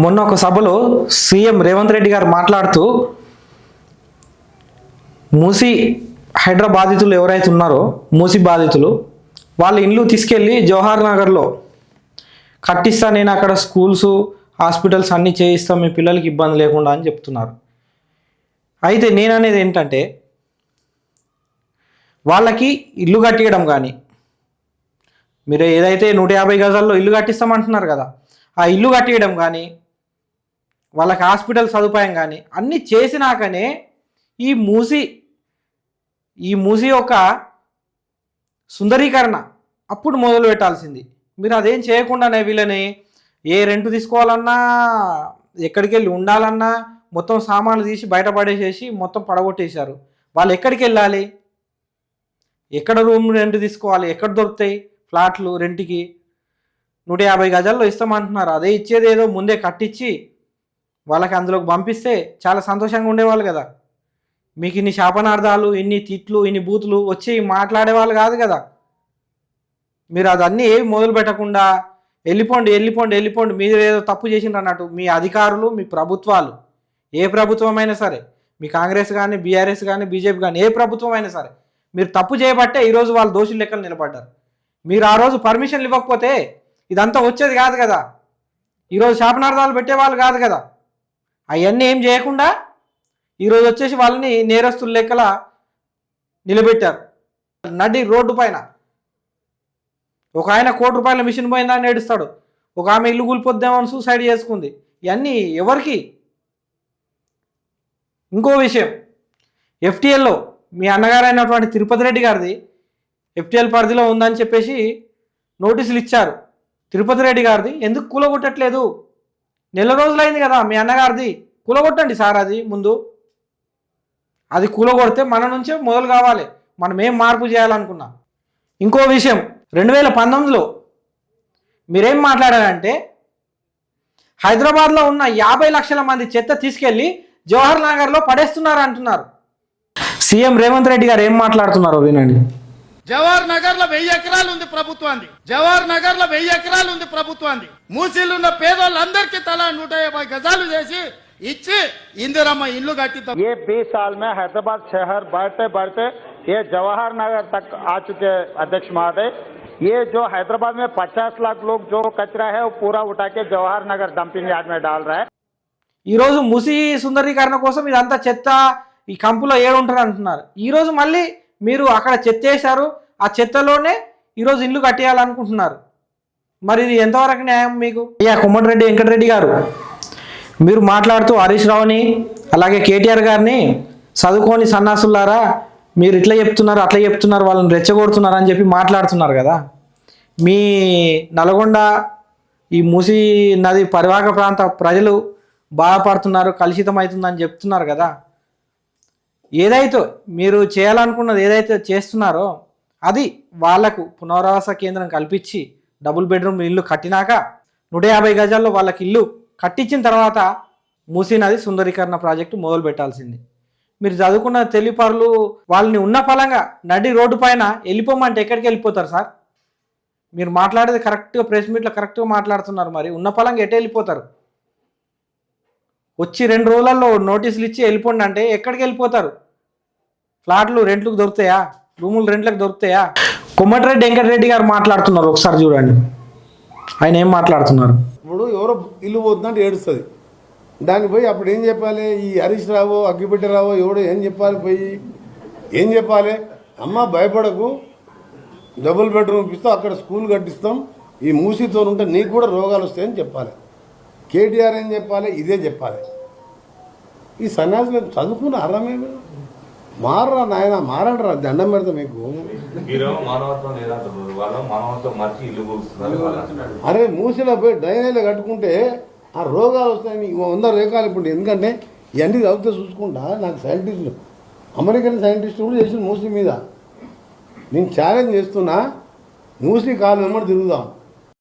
మొన్న ఒక సభలో సీఎం రేవంత్ రెడ్డి గారు మాట్లాడుతూ మూసి హైడ్రా బాధితులు ఎవరైతే ఉన్నారో మూసి బాధితులు వాళ్ళ ఇండ్లు తీసుకెళ్ళి జవహర్ నగర్లో కట్టిస్తా నేను అక్కడ స్కూల్స్ హాస్పిటల్స్ అన్నీ చేయిస్తాం మీ పిల్లలకి ఇబ్బంది లేకుండా అని చెప్తున్నారు. అయితే నేను అనేది ఏంటంటే వాళ్ళకి ఇల్లు కట్టియడం కానీ మీరు ఏదైతే నూట యాభై గజాల్లో ఇల్లు కట్టిస్తామంటున్నారు కదా ఆ ఇల్లు కట్టియడం కానీ వాళ్ళకి హాస్పిటల్ సదుపాయం కానీ అన్నీ చేసినాకనే ఈ మూసి ఈ మూసి యొక్క సుందరీకరణ అప్పుడు మొదలు పెట్టాల్సింది. మీరు అదేం చేయకుండానే వీళ్ళని ఏ రెంట్ తీసుకోవాలన్నా ఎక్కడికి వెళ్ళి ఉండాలన్నా మొత్తం సామాన్లు తీసి బయటపడేసేసి మొత్తం పడగొట్టేశారు. వాళ్ళు ఎక్కడికి వెళ్ళాలి? ఎక్కడ రూమ్ రెంట్ తీసుకోవాలి? ఎక్కడ దొరుకుతాయి ఫ్లాట్లు రెంట్కి? నూట యాభై గజాల్లో ఇస్తామంటున్నారు. అదే ఇచ్చేది ఏదో ముందే కట్టించి వాళ్ళకి అందులోకి పంపిస్తే చాలా సంతోషంగా ఉండేవాళ్ళు కదా. మీకు ఇన్ని శాపనార్థాలు ఇన్ని తిట్లు ఇన్ని బూతులు వచ్చి మాట్లాడేవాళ్ళు కాదు కదా. మీరు అదన్నీ ఏమి మొదలు పెట్టకుండా వెళ్ళిపోండి వెళ్ళిపోండి వెళ్ళిపోండి మీరు ఏదో తప్పు చేసిండ్రు అన్నట్టు మీ అధికారులు మీ ప్రభుత్వాలు ఏ ప్రభుత్వమైనా సరే మీ కాంగ్రెస్ కానీ బీఆర్ఎస్ కానీ బీజేపీ కానీ ఏ ప్రభుత్వం అయినా సరే మీరు తప్పు చేయబట్టే ఈరోజు వాళ్ళు దోషులు లెక్కలు నిలబడ్డారు. మీరు ఆ రోజు పర్మిషన్లు ఇవ్వకపోతే ఇదంతా వచ్చేది కాదు కదా. ఈరోజు శాపనార్థాలు పెట్టేవాళ్ళు కాదు కదా. అవన్నీ ఏం చేయకుండా ఈరోజు వచ్చేసి వాళ్ళని నేరస్తుల లెక్కల నిలబెట్టారు. నడి రోడ్డు పైన. ఒక ఆయన కోటి రూపాయల మిషన్ పోయిందా అని ఏడుస్తాడు. ఒక ఆమె ఇల్లు కూలిపోద్దామని సూసైడ్ చేసుకుంది. ఇవన్నీ ఎవరికి? ఇంకో విషయం. ఎఫ్టీఎల్లో మీ అన్నగారైనటువంటి తిరుపతి రెడ్డి గారిది ఎఫ్టీఎల్ పరిధిలో ఉందని చెప్పేసి నోటీసులు ఇచ్చారు. తిరుపతి రెడ్డి గారిది. ఎందుకు కూలగొట్టట్లేదు? నెల రోజులైంది కదా మీ అన్నగారిది. కూలగొట్టండి సార్ అది ముందు. అది కూలగొడితే మన నుంచే మొదలు కావాలి. మనం ఏం మార్పు చేయాలనుకున్నాం. ఇంకో విషయం రెండు వేల పంతొమ్మిదిలో మీరేం మాట్లాడారంటే హైదరాబాద్లో ఉన్న యాభై లక్షల మంది చెత్త తీసుకెళ్ళి జవహర్ నగర్లో పడేస్తున్నారు అంటున్నారు. సీఎం రేవంత్ రెడ్డి గారు ఏం మాట్లాడుతున్నారో వినండి. జవహర్ నగర్ లో వెయ్యి ఎకరాలు ఉంది ప్రభుత్వాన్ని జవహర్ నగర్ లో వెయ్యి ఎకరాలు ఉంది ప్రభుత్వాన్ని మూసీలున్న పేదోళ్ళందరికీ తలా నూట యాభై గజాలు చేసి ఇచ్చి ఇందిరమ్మ ఇల్లు కట్టిద్దాం ये 20 साल में हैदराबाद शहर बढ़ते बढ़ते ये जवाहर नगर तक आ चुके हैं, अध्यक्ष महोदय ये जो हैदराबाद में 50 लाख लोग जो कचरा है वो पूरा उठा के जवाहर नगर डंपिंग यार्ड में डाल रहा है ఈరోజు ముసి సుందరీకరణ కోసం ఇదంతా చెత్త ఈ కంపులో ఏడుంటారు అంటున్నారు ఈరోజు మళ్ళీ మీరు అక్కడ చెత్త వేశారు ఆ చెత్తలోనే ఈరోజు ఇల్లు కట్టేయాలనుకుంటున్నారు. మరి ఇది ఎంతవరకు న్యాయం మీకు? అయ్యా కొమ్మటిరెడ్డి వెంకటరెడ్డి గారు మీరు మాట్లాడుతూ హరీష్ రావుని అలాగే కేటీఆర్ గారిని చదువుకొని సన్నాసులారా మీరు ఇట్లా చెప్తున్నారు అట్లా చెప్తున్నారు వాళ్ళని రెచ్చగొడుతున్నారు అని చెప్పి మాట్లాడుతున్నారు కదా. మీ నల్గొండ ఈ మూసీ నది పరివాహక ప్రాంత ప్రజలు బాధపడుతున్నారు కలుషితం అవుతుందని చెప్తున్నారు కదా. ఏదైతే మీరు చేయాలనుకున్నది ఏదైతే చేస్తున్నారో అది వాళ్ళకు పునరావాస కేంద్రం కల్పించి డబుల్ బెడ్రూమ్ ఇల్లు కట్టినాక నూట యాభై గజాల్లో వాళ్ళకి ఇల్లు కట్టించిన తర్వాత మూసీ నది సుందరీకరణ ప్రాజెక్టు మొదలు పెట్టాల్సింది. మీరు చదువుకున్న తెలివిపరులు వాళ్ళని ఉన్న ఫలంగా నడి రోడ్డు పైన వెళ్ళిపోమంటే ఎక్కడికి వెళ్ళిపోతారు సార్? మీరు మాట్లాడేది కరెక్ట్గా ప్రెస్ మీట్లో కరెక్ట్గా మాట్లాడుతున్నారు మరి. ఉన్న ఫలంగా ఎటు వెళ్ళిపోతారు? వచ్చి రెండు రోజులలో నోటీసులు ఇచ్చి వెళ్ళిపోండి అంటే ఎక్కడికి వెళ్ళిపోతారు? ఫ్లాట్లు రెంట్లకు దొరుకుతాయా? రూములు రెంట్లకు దొరుకుతాయా? కొమ్మటిరెడ్డి వెంకటరెడ్డి గారు మాట్లాడుతున్నారు. ఒకసారి చూడండి. ఆయన ఏం మాట్లాడుతున్నారు? ఇప్పుడు ఎవరో ఇల్లు పోతుందంటే ఏడుస్తుంది. దానికి పోయి అప్పుడు ఏం చెప్పాలి? ఈ హరీష్ రావో అగ్గిపెట్టి రావో ఎవడో ఏం చెప్పాలి పోయి? ఏం చెప్పాలి? అమ్మ భయపడకు. డబుల్ బెడ్రూమ్ ఇస్తాం అక్కడ స్కూల్ కట్టిస్తాం. ఈ మూసితో ఉంటే నీకు కూడా రోగాలు వస్తాయని చెప్పాలి. కేటీఆర్ ఏం చెప్పాలి? ఇదే చెప్పాలి. ఈ సన్యాసులు చదువుకున్న అర్రమేమి మారరా నాయన మారండి దండం పెడతా మీకు. అరే మూసిలో పోయి డ్రైనేజీలో కట్టుకుంటే ఆ రోగాలు వస్తాయని వంద రేఖలు ఇప్పుడు ఎందుకంటే ఇవన్నీ చదివితే చూసుకుంటా. నాకు సైంటిస్టులు అమెరికన్ సైంటిస్టులు కూడా చేసిన మూసి మీద. నేను ఛాలెంజ్ చేస్తున్నా. మూసి కాలు వెంబడి తిరుగుదాం.